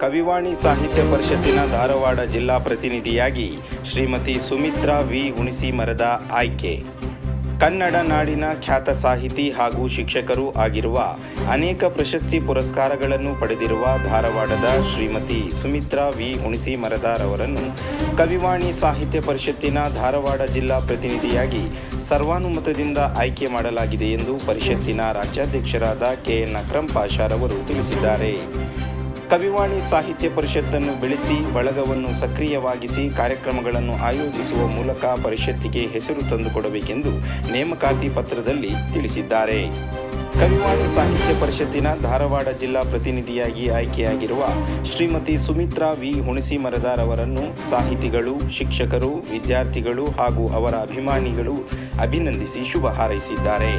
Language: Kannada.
ಕವಿವಾಣಿ ಸಾಹಿತ್ಯ ಪರಿಷತ್ತಿನ ಧಾರವಾಡ ಜಿಲ್ಲಾ ಪ್ರತಿನಿಧಿಯಾಗಿ ಶ್ರೀಮತಿ ಸುಮಿತ್ರಾ ವಿ. ಹುಣಸಿ ಮರದ ಆಯ್ಕೆ. ಕನ್ನಡ ನಾಡಿನ ಖ್ಯಾತ ಸಾಹಿತಿ ಹಾಗೂ ಶಿಕ್ಷಕರು ಆಗಿರುವ ಅನೇಕ ಪ್ರಶಸ್ತಿ ಪುರಸ್ಕಾರಗಳನ್ನು ಪಡೆದಿರುವ ಧಾರವಾಡದ ಶ್ರೀಮತಿ ಸುಮಿತ್ರಾ ವಿ. ಹುಣಸಿ ಮರದಾರವರನ್ನು ಕವಿವಾಣಿ ಸಾಹಿತ್ಯ ಪರಿಷತ್ತಿನ ಧಾರವಾಡ ಜಿಲ್ಲಾ ಪ್ರತಿನಿಧಿಯಾಗಿ ಸರ್ವಾನುಮತದಿಂದ ಆಯ್ಕೆ ಮಾಡಲಾಗಿದೆ ಎಂದು ಪರಿಷತ್ತಿನ ರಾಜ್ಯಾಧ್ಯಕ್ಷರಾದ ಕೆಎನ್ ಅಕ್ರಂ ಪಾಷಾರವರು ತಿಳಿಸಿದ್ದಾರೆ. ಕವಿವಾಣಿ ಸಾಹಿತ್ಯ ಪರಿಷತ್ತನ್ನು ಬೆಳೆಸಿ ಬಳಗವನ್ನು ಸಕ್ರಿಯವಾಗಿಸಿ ಕಾರ್ಯಕ್ರಮಗಳನ್ನು ಆಯೋಜಿಸುವ ಮೂಲಕ ಪರಿಷತ್ತಿಗೆ ಹೆಸರು ತಂದುಕೊಡಬೇಕೆಂದು ನೇಮಕಾತಿ ಪತ್ರದಲ್ಲಿ ತಿಳಿಸಿದ್ದಾರೆ. ಕವಿವಾಣಿ ಸಾಹಿತ್ಯ ಪರಿಷತ್ತಿನ ಧಾರವಾಡ ಜಿಲ್ಲಾ ಪ್ರತಿನಿಧಿಯಾಗಿ ಆಯ್ಕೆಯಾಗಿರುವ ಶ್ರೀಮತಿ ಸುಮಿತ್ರಾ ವಿ. ಹುಣಸಿ ಮರದಾರ್ ಅವರನ್ನು ಸಾಹಿತಿಗಳು, ಶಿಕ್ಷಕರು, ವಿದ್ಯಾರ್ಥಿಗಳು ಹಾಗೂ ಅವರ ಅಭಿಮಾನಿಗಳು ಅಭಿನಂದಿಸಿ ಶುಭ ಹಾರೈಸಿದ್ದಾರೆ.